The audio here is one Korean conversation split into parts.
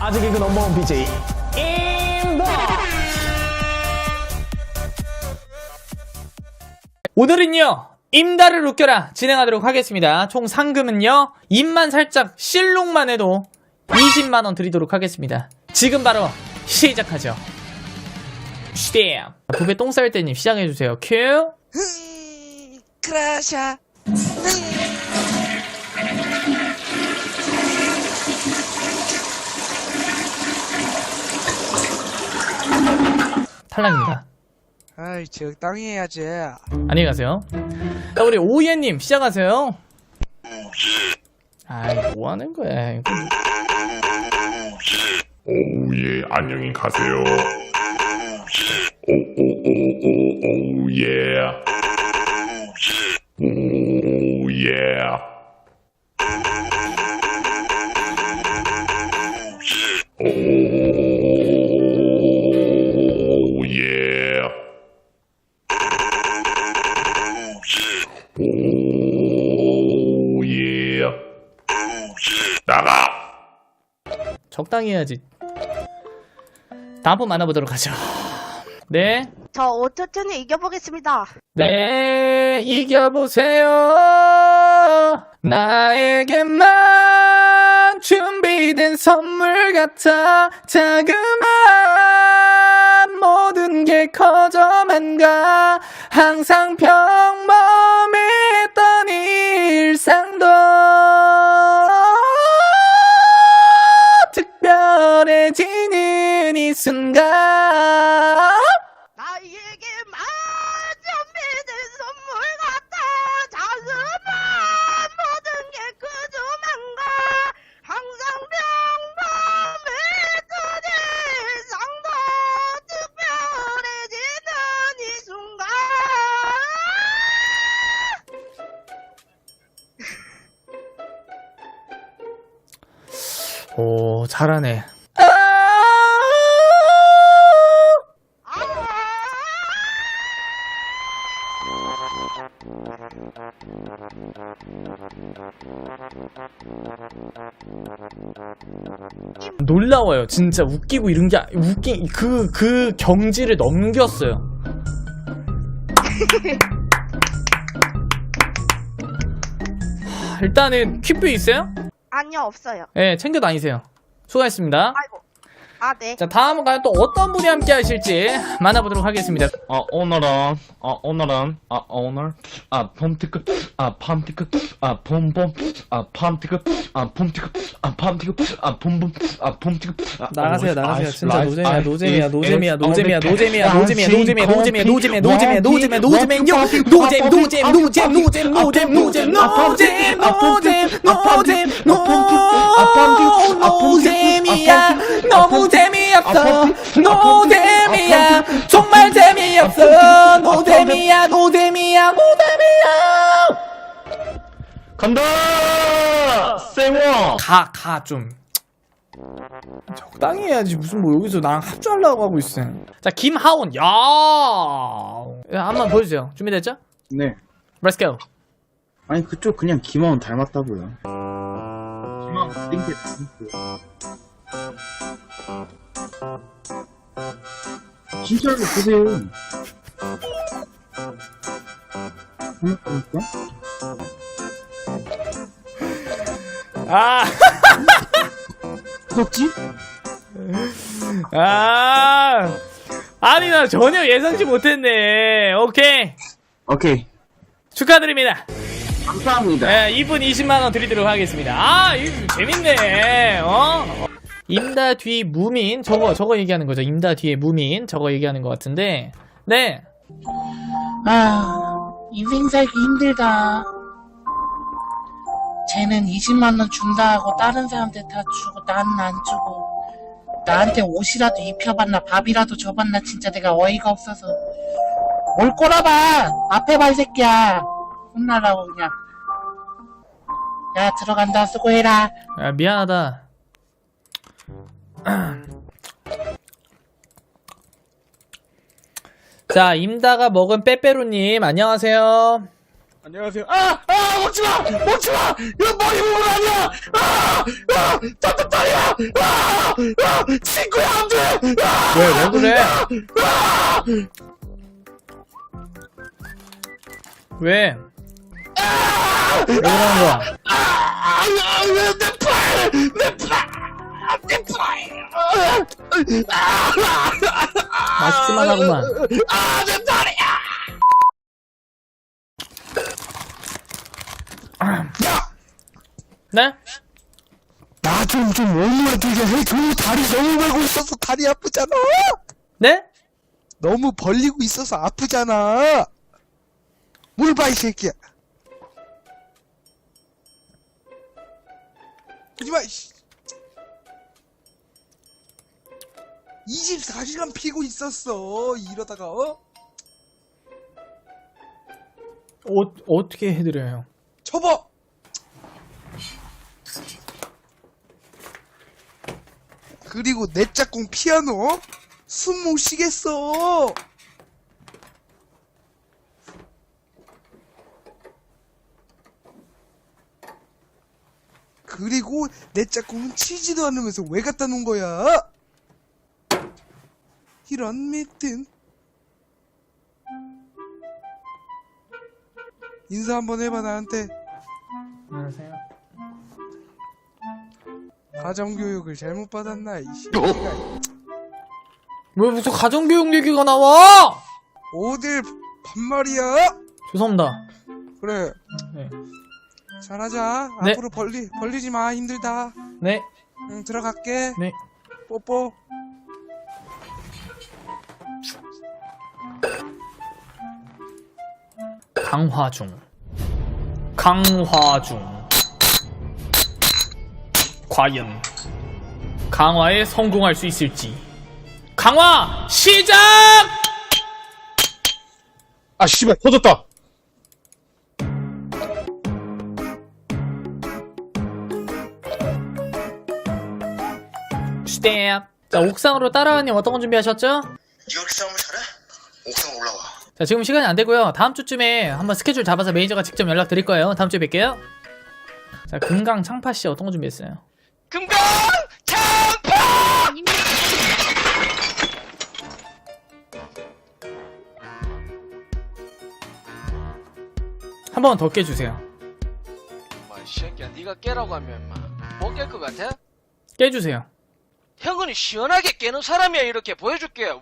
아직 이그 넘버원 BJ 임다 오늘은요 임다를 웃겨라 진행하도록 하겠습니다. 총 상금은요 입만 살짝 실룩만 해도 20만원 드리도록 하겠습니다. 지금 바로 시작하죠. 슈댐 부배 똥쌀 때님 시작해주세요. 큐. 흥, 크라샤. 탈락입니다 아이, 적당히 해야지. 안녕히 가세요. 자, 우리 오예님 시작하세요. 아이, 뭐 하는 거야. 이거. 오예 안녕히 가세요. 오오오오오 오예. 오예. 오예. 적당히 해야지. 다음 번 만나보도록 하죠. 네. 저 오토튠에 이겨보겠습니다. 네, 이겨보세요. 나에게만 준비된 선물 같아. 자그마한 모든 게 커져만 가. 항상 평 특별해지는 이 순간. 나에게만 준비된 선물 같아. 자그만 모든 게 그저만가. 항상 평범했던 일상도 특별해지는 이 순간. 오, 잘하네. 놀라워요. 진짜 웃기고 이런 게 아- 웃기 그그 경지를 넘겼어요. 하, 일단은 퀴브 있어요? 아니요, 없어요. 예, 챙겨 다니세요. 수고하셨습니다. 아이고. 아, 네. 자, 다음은 과연 또 어떤 분이 함께 하실지 만나보도록 하겠습니다. 아 오늘은 아 오늘은 아 오늘 아 폼티크 아 팜티크 아 폼폼 아 팜티크 아 폼티크 아 팜티크 아 폼폼 아 폼티크 아, 나가세요, 오늘 나가세요. 진짜 노잼이야, 노잼이야, 이- 노잼이야, 이- 노잼이야, 어, 노잼이야, 노잼이야, 아, 노잼이야, 노잼이야, 지- 노잼이야, 노잼이야, 노잼이야, 노잼이야, 노잼, 노잼, 노잼, 아, 노잼, 아, 노잼, 아, 노잼, 아, 노잼, 아, 노잼, 아, 노잼, 아, 노잼, 노잼이야. 간다 쌩워 가, 가, 좀. 적당히 해야지. 무슨 뭐 여기서 나랑 합주하려고 하고 있어. 자, 김하온. 야! 야, 한번 보여주세요. 준비됐죠? 네. Let's go. 아니 그쪽 그냥 김하원 닮았다고요. 딩게 닮았어요. 진짜로 보세요. 닮았다니까? 아, 무섭지? 아. 아니, 나 전혀 예상치 못했네. 오케이. 오케이. 축하드립니다. 감사합니다. 네, 이분 20만원 드리도록 하겠습니다. 아, 이거 재밌네. 어? 임다 뒤 무민. 저거, 저거 얘기하는 거죠. 임다 뒤에 무민. 저거 얘기하는 것 같은데. 네. 아, 인생 살기 힘들다. 쟤는 20만원 준다 하고 다른 사람들 다 주고 나는 안 주고. 나한테 옷이라도 입혀봤나 밥이라도 줘봤나 진짜 내가 어이가 없어서. 뭘 꼬라봐! 앞에 봐, 이 새끼야! 혼나라고 그냥. 야, 들어간다. 수고해라. 아, 미안하다. 자, 임다가 먹은 빼빼로님, 안녕하세요. 안녕하세요. 아! 아! 먹지 마! 먹지 마! 이거 머리 부분 아니야! 아! 아! 따뜻하야! 아! 아! 친구야, 안 돼! 아! 왜, 왜 그래? 아! 왜? 왜 그러는 거야? 아! 아! 내 팔! 내 팔! 내 팔! 아! 맛있기만 하구만. 아! 내 팔이야! 네? 나 좀좀 올려주게 해. 그 다리 너무 벌고 있어서 다리 아프잖아. 네? 너무 벌리고 있어서 아프잖아. 뭘봐이 새끼야. 하지마. 24시간 피고 있었어. 이러다가 어? 어, 어떻게 해드려요? 접어. 그리고 내 짝꿍 피아노 숨 못 쉬겠어. 그리고 내 짝꿍은 치지도 않으면서 왜 갖다 놓은 거야? 이런 밑든 인사 한번 해봐 나한테 안녕하세요. 가정교육을 잘못 받았나 이 새끼가 왜 무슨 가정교육 얘기가 나와? 어딜 반말이야? 죄송합니다. 그래 네. 잘하자 네. 앞으로 벌리 벌리지 마 힘들다 네, 응 들어갈게 네. 뽀뽀 강화 중. 강화 중. 과연 강화에 성공할 수 있을지. 강화 시작! 아, 씨발, 터졌다! 스텝. 자, 옥상으로 따라가님 어떤 건 준비하셨죠? 네가 그렇게 싸움을 잘해? 옥상 올라와. 자, 지금 시간이 안 되고요. 다음 주쯤에 한번 스케줄 잡아서 매니저가 직접 연락 드릴 거예요. 다음 주에 뵐게요. 자, 금강 창파 씨 어떤 거 준비했어요? 금강 창파! 한 번 더 깨주세요. 뭐, 이 새끼야, 네가 깨라고 하면 막못깰것 같아? 깨주세요. 형은 시원하게 깨는 사람이야 이렇게 보여줄게. 원!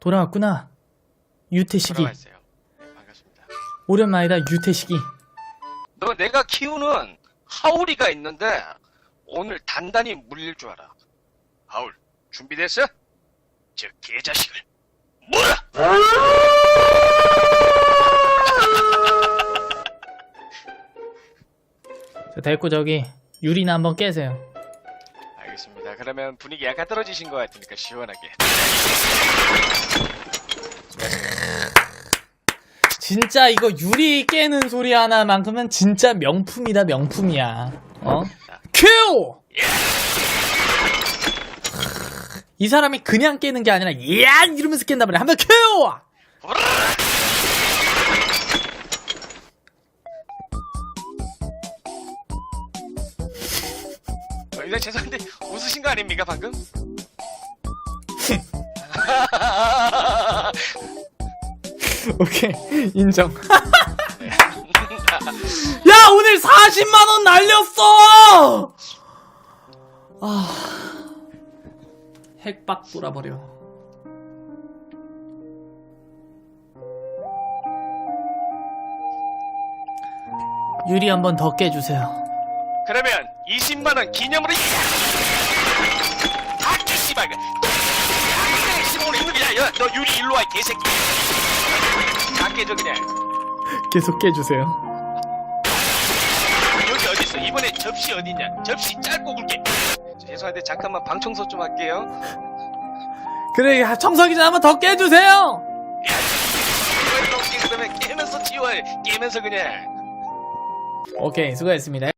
돌아왔구나. 유태식이. 돌아와 있어요. 네, 반갑습니다. 오랜만이다, 유태식이. 너 내가 키우는 하울이가 있는데 오늘 단단히 물릴 줄 알아. 하울, 준비됐어? 저 개자식을 물어! 자, 됐고, 저기, 유리나 한번 깨세요. 알겠습니다. 그러면 분위기 약간 떨어지신 것 같으니까 시원하게. 진짜 이거 유리 깨는 소리 하나만큼은 진짜 명품이다, 명품이야. 어? 큐! 이 사람이 그냥 깨는 게 아니라, 야! 이러면서 깬단 말이야. 한번 큐! 이거 죄송한데 웃으신 거 아닙니까 방금? 오케이, 인정. 야, 오늘 40만원 날렸어! 아. 핵박 돌아버려. 유리 한번 더 깨주세요. 그러면 20만 원 기념으로 아주 씨발. 그 씨발 있는 거야. 야, 너 유리 일로 와이 개새끼. 다 깨져 그냥. 계속 깨주세요. 여기 어디 있어? 이번에 접시 어디냐? 접시 짧고 굵게. 죄송한데 잠깐만 방 청소 좀 할게요. 그래, 청소기 전 한번 더 깨주세요! 이거 이렇게 그러면 깨면서 치워야 깨면서 그냥. 오케이, 수고했습니다.